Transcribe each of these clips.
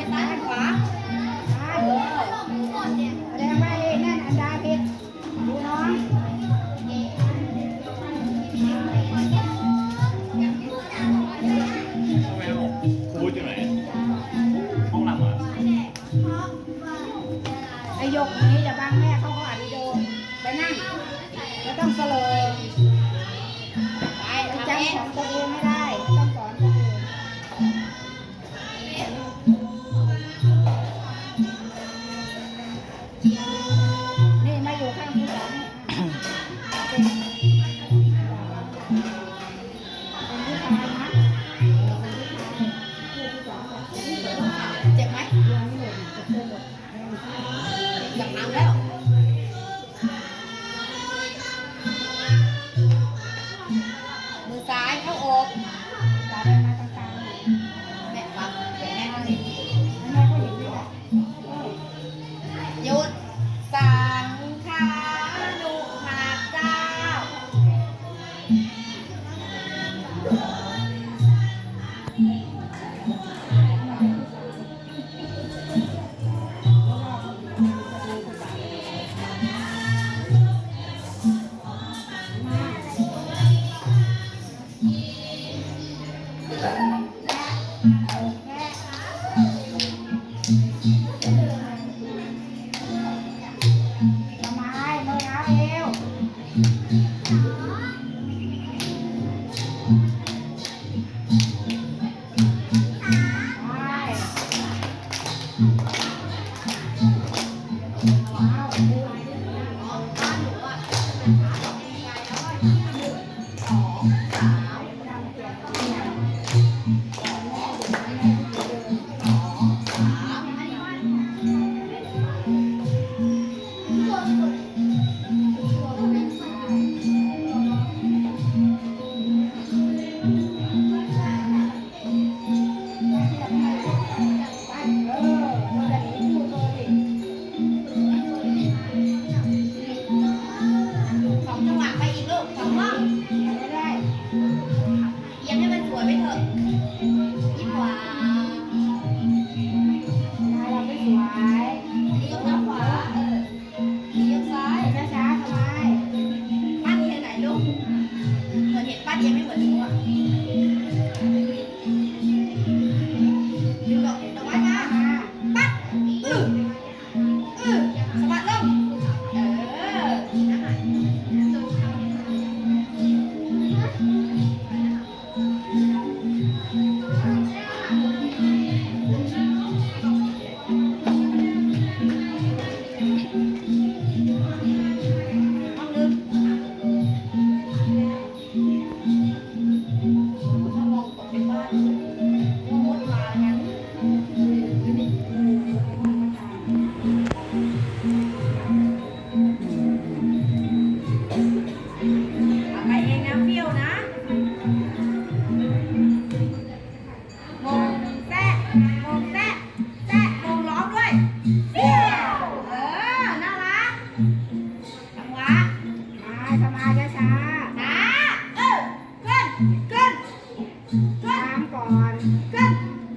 ไปซ้ายไปขวาเออแสดงว่านั่นอนดาผิดดูน้องครูอยู่ไหนห้องหลังเหรอไอยกนี้อย่าบังแม่เขาเขาอ่ดีโอไปนั่งแล้ต้องเสลยไปจำของตัวเอง อยางนั่งแล้ว you.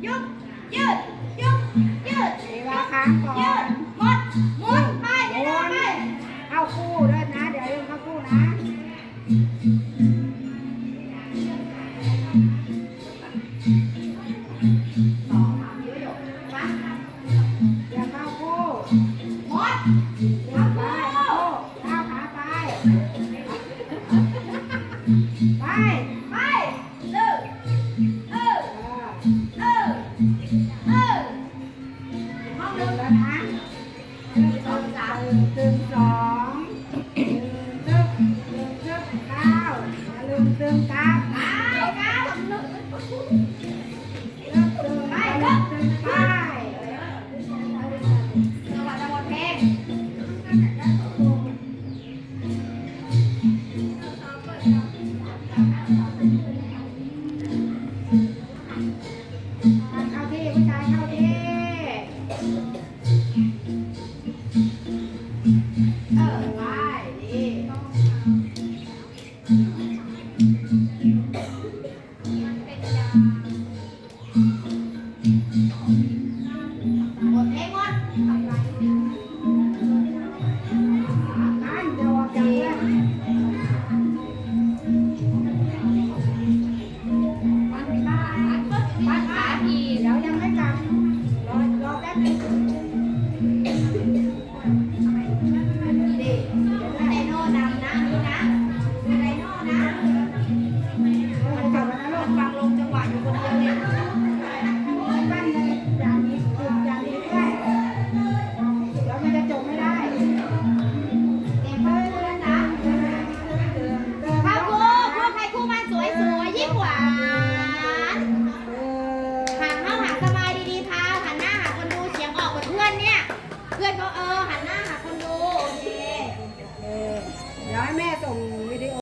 ยกยืดยกยืดเดี๋ยวค้างก่อนยืดหมดหมุนไปเดี๋ยวไปเข้าคู่ด้วยนะ เดี๋ยวเข้าคู่นะ หนึ่งตึงสองหนึ่งตึงหนึ่งตึงเก้าอย่าลืมตึงเก้าไปเก้าตึงตึงไปตึงไปจังหวัดจังหวัดแพง